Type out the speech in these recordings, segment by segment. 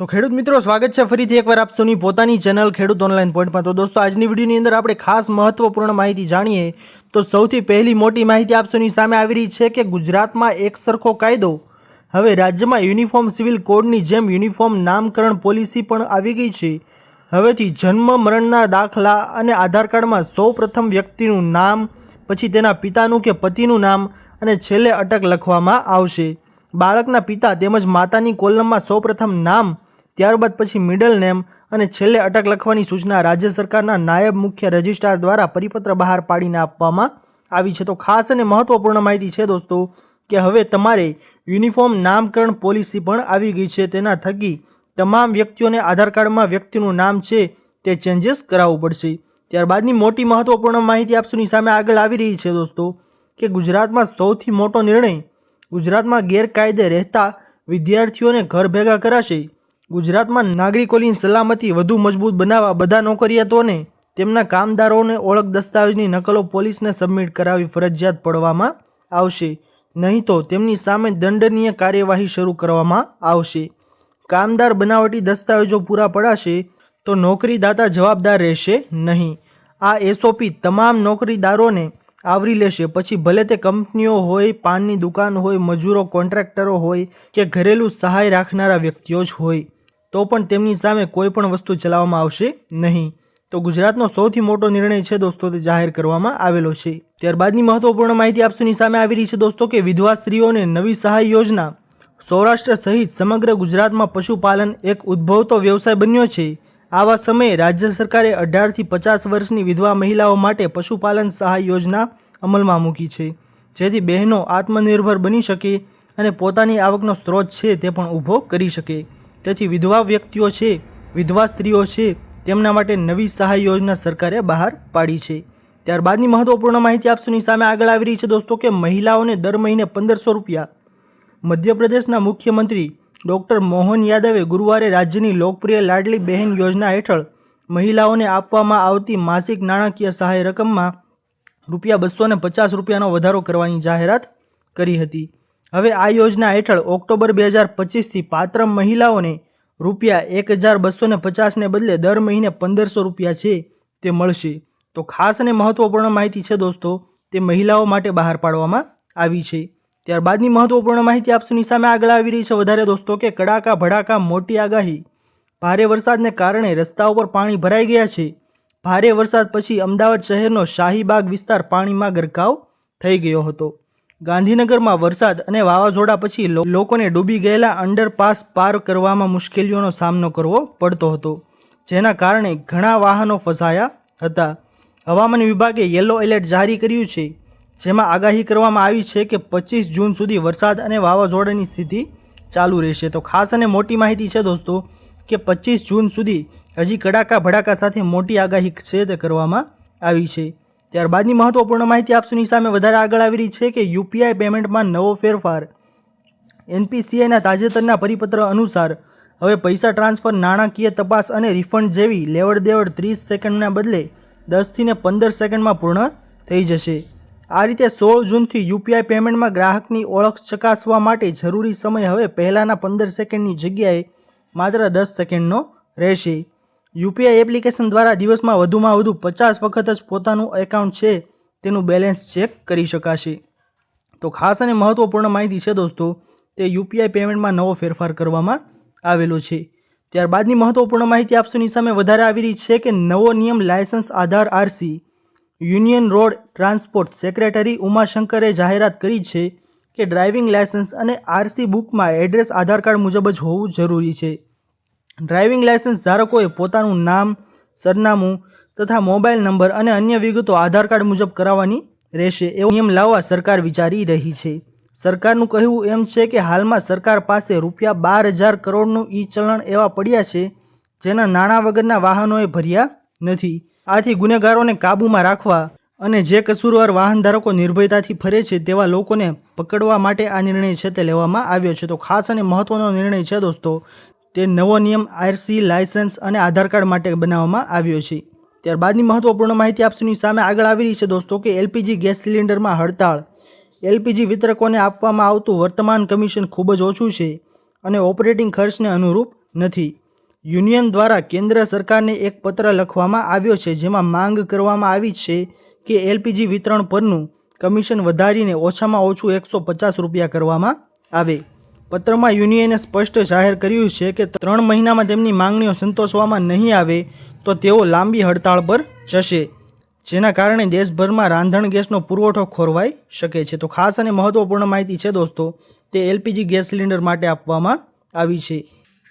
તો ખેડૂત મિત્રો, સ્વાગત છે ફરીથી એકવાર આપ સૌની પોતાની ચેનલ ખેડૂત ઓનલાઈન પોઈન્ટમાં. તો દોસ્તો, આજની વિડીયોની અંદર આપણે ખાસ મહત્વપૂર્ણ માહિતી જાણીએ. તો સૌથી પહેલી મોટી માહિતી આપ સૌની સામે આવી રહી છે કે ગુજરાતમાં એક સરખો કાયદો. હવે રાજ્યમાં યુનિફોર્મ સિવિલ કોડની જેમ યુનિફોર્મ નામકરણ પોલિસી પણ આવી ગઈ છે. હવેથી જન્મ, મરણના દાખલા અને આધાર કાર્ડમાં સૌ પ્રથમ વ્યક્તિનું નામ, પછી તેના પિતાનું કે પતિનું નામ અને છેલ્લે અટક લખવામાં આવશે. બાળકના પિતા તેમજ માતાની કોલમમાં સૌપ્રથમ નામ ત્યારબાદ પછી મિડલ નેમ અને છેલ્લે અટક લખવાની સૂચના રાજ્ય સરકારના નાયબ મુખ્ય રજિસ્ટ્રાર દ્વારા પરિપત્ર બહાર પાડીને આપવામાં આવી છે. તો ખાસ અને મહત્વપૂર્ણ માહિતી છે દોસ્તો કે હવે તમારે યુનિફોર્મ નામકરણ પોલિસી પણ આવી ગઈ છે. તેના થકી તમામ વ્યક્તિઓને આધાર કાર્ડમાં વ્યક્તિનું નામ છે તે ચેન્જીસ કરાવવું પડશે. ત્યારબાદની મોટી મહત્વપૂર્ણ માહિતી આપ સામે આગળ આવી રહી છે દોસ્તો કે ગુજરાતમાં સૌથી મોટો નિર્ણય ગુજરાતમાં ગેરકાયદે રહેતા વિદ્યાર્થીઓને ઘર ભેગા કરાશે. ગુજરાતમાં નાગરિકોની સલામતી વધુ મજબૂત બનાવવા બધા નોકરિયાતોને, તેમના કામદારોને ઓળખ દસ્તાવેજની નકલો પોલીસને સબમિટ કરાવી ફરજિયાત પડવામાં આવશે. નહીં તો તેમની સામે દંડનીય કાર્યવાહી શરૂ કરવામાં આવશે. કામદાર બનાવટી દસ્તાવેજો પૂરા પડાશે તો નોકરીદાતા જવાબદાર રહેશે નહીં. આ એસઓપી તમામ નોકરીદારોને આવરી લેશે. પછી ભલે તે કંપનીઓ હોય, પાનની દુકાન હોય, મજૂરો, કોન્ટ્રાક્ટરો હોય કે ઘરેલું સહાય રાખનારા વ્યક્તિઓ જ હોય. તો પણ તેમની સામે કોઈ પણ વસ્તુ ચલાવવામાં આવશે નહીં. તો ગુજરાતનો સૌથી મોટો નિર્ણય છે દોસ્તો, તે જાહેર કરવામાં આવેલો છે. ત્યારબાદની મહત્વપૂર્ણ માહિતી આપસુની સામે આવી રહી છે દોસ્તો કે વિધવા સ્ત્રીઓને નવી સહાય યોજના સૌરાષ્ટ્ર સહિત સમગ્ર ગુજરાતમાં પશુપાલન એક ઉદ્ભવતો વ્યવસાય બન્યો છે. આવા સમયે રાજ્ય સરકારે અઢારથી પચાસ વર્ષની વિધવા મહિલાઓ માટે પશુપાલન સહાય યોજના અમલમાં મૂકી છે. જેથી બહેનો આત્મનિર્ભર બની શકે અને પોતાની આવકનો સ્ત્રોત છે તે પણ ઊભો કરી શકે. તેથી વિધવા વ્યક્તિઓ છે, વિધવા સ્ત્રીઓ છે, તેમના માટે નવી સહાય યોજના સરકારે બહાર પાડી છે. ત્યારબાદની મહત્વપૂર્ણ માહિતી આપસુની સામે આગળ આવી રહી છે દોસ્તો કે મહિલાઓને દર મહિને પંદરસો રૂપિયા. મધ્યપ્રદેશના મુખ્યમંત્રી ડૉક્ટર મોહન યાદવે ગુરુવારે રાજ્યની લોકપ્રિય લાડલી બહેન યોજના હેઠળ મહિલાઓને આપવામાં આવતી માસિક નાણાકીય સહાય રકમમાં રૂપિયા બસો પચાસ રૂપિયાનો વધારો કરવાની જાહેરાત કરી હતી. હવે આ યોજના હેઠળ ઓક્ટોબર બે હજાર પચીસથી પાત્ર મહિલાઓને રૂપિયા એક હજાર બસો ને પચાસને બદલે દર મહિને પંદરસો રૂપિયા છે તે મળશે. તો ખાસ અને મહત્વપૂર્ણ માહિતી છે દોસ્તો, તે મહિલાઓ માટે બહાર પાડવામાં આવી છે. ત્યારબાદની મહત્વપૂર્ણ માહિતી આપસુની સામે આગળ આવી રહી છે. વધારે દોસ્તો, કે કડાકા ભડાકા મોટી આગાહી. ભારે વરસાદને કારણે રસ્તાઓ પર પાણી ભરાઈ ગયા છે. ભારે વરસાદ પછી અમદાવાદ શહેરનો શાહીબાગ વિસ્તાર પાણીમાં ગરકાવ થઈ ગયો હતો. ગાંધીનગરમાં વરસાદ અને વાવાઝોડા પછી લોકોને ડૂબી ગયેલા અંડરપાસ પાર કરવામાં મુશ્કેલીઓનો સામનો કરવો પડતો હતો, જેના કારણે ઘણા વાહનો ફસાયા હતા. હવામાન વિભાગે યલો એલર્ટ જારી કર્યું છે, જેમાં આગાહી કરવામાં આવી છે કે પચીસ જૂન સુધી વરસાદ અને વાવાઝોડાની સ્થિતિ ચાલુ રહેશે. તો ખાસ અને મોટી માહિતી છે દોસ્તો કે પચીસ જૂન સુધી હજી કડાકા ભડાકા સાથે મોટી આગાહી છે કરવામાં આવી છે. ત્યારબાદની મહત્વપૂર્ણ માહિતી આપસુની સામે વધારે આગળ આવી રહી છે કે યુપીઆઈ પેમેન્ટમાં નવો ફેરફાર. એનપીસીઆઈના તાજેતરના પરિપત્ર અનુસાર, હવે પૈસા ટ્રાન્સફર નાણાકીય તપાસ અને રિફંડ જેવી લેવડ દેવડ ત્રીસ સેકન્ડના બદલે દસથી ને પંદર સેકન્ડમાં પૂર્ણ થઈ જશે. આ રીતે સોળ જૂનથી યુપીઆઈ પેમેન્ટમાં ગ્રાહકની ઓળખ ચકાસવા માટે જરૂરી સમય હવે પહેલાંના પંદર સેકન્ડની જગ્યાએ માત્ર દસ સેકન્ડનો રહેશે. યુપીઆઈ એપ્લિકેશન દ્વારા દિવસમાં વધુમાં વધુ પચાસ વખત જ પોતાનું એકાઉન્ટ છે, તેનું બેલેન્સ ચેક કરી શકાશે. તો ખાસ અને મહત્ત્વપૂર્ણ માહિતી છે દોસ્તો, તે યુપીઆઈ પેમેન્ટમાં નવો ફેરફાર કરવામાં આવેલો છે. ત્યારબાદની મહત્ત્વપૂર્ણ માહિતી આપશોની સામે વધારે આવી રહી છે કે નવો નિયમ licence Aadhaar RC, union road transport secretary ઉમાશંકરે જાહેરાત કરી છે કે ડ્રાઇવિંગ લાયસન્સ અને આરસી બુકમાં એડ્રેસ આધાર કાર્ડ મુજબ જ હોવું જરૂરી છે. ડ્રાઇવિંગ લાયસન્સ ધારકોએ પોતાનું નામ, સરનામું તથા મોબાઈલ નંબર અને અન્ય વિગતો આધાર કાર્ડ મુજબ કરાવવાની રહેશે એવો નિયમ લાવવા સરકાર વિચારી રહી છે. સરકારનું કહેવું એમ છે કે હાલમાં સરકાર પાસે રૂપિયા બાર હજાર કરોડનું ઈ ચલણ એવા પડ્યા છે, જેના નાણાં વગરના વાહનોએ ભર્યા નથી. આથી ગુનેગારોને કાબૂમાં રાખવા અને જે કસૂરવાર વાહન ધારકો નિર્ભયતાથી ફરે છે તેવા લોકોને પકડવા માટે આ નિર્ણય છે તે લેવામાં આવ્યો છે. તો ખાસ અને મહત્વનો નિર્ણય છે દોસ્તો તે નવો નિયમ આરસી, લાયસન્સ અને આધાર કાર્ડ માટે બનાવવામાં આવ્યો છે. ત્યારબાદની મહત્વપૂર્ણ માહિતી આપસુની સામે આગળ આવી રહી છે દોસ્તો કે એલપીજી ગેસ સિલિન્ડરમાં હડતાળ. એલપીજી વિતરકોને આપવામાં આવતું વર્તમાન કમિશન ખૂબ જ ઓછું છે અને ઓપરેટિંગ ખર્ચને અનુરૂપ નથી. યુનિયન દ્વારા કેન્દ્ર સરકારને એક પત્ર લખવામાં આવ્યો છે જેમાં માંગ કરવામાં આવી છે કે એલપીજી વિતરણ પરનું કમિશન વધારીને ઓછામાં ઓછું એકસો પચાસ રૂપિયા કરવામાં આવે. પત્રમાં યુનિયને સ્પષ્ટ જાહેર કર્યું છે કે ત્રણ મહિનામાં તેમની માંગણીઓ સંતોષવામાં નહીં આવે તો તેઓ લાંબી હડતાળ પર જશે. જેના કારણે દેશભરમાં રાંધણ ગેસનો પુરવઠો ખોરવાઈ શકે છે. તો ખાસ અને મહત્વપૂર્ણ માહિતી છે દોસ્તો, તે એલપીજી ગેસ સિલિન્ડર માટે આપવામાં આવી છે.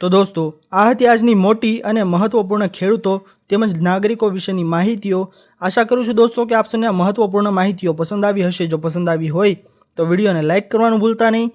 તો દોસ્તો, આ હતી આજની મોટી અને મહત્વપૂર્ણ ખેડૂતો તેમજ નાગરિકો વિશેની માહિતીઓ. આશા કરું છું દોસ્તો કે આપ સૌને આ મહત્વપૂર્ણ માહિતીઓ પસંદ આવી હશે. જો પસંદ આવી હોય તો વિડીયોને લાઇક કરવાનું ભૂલતા નહીં.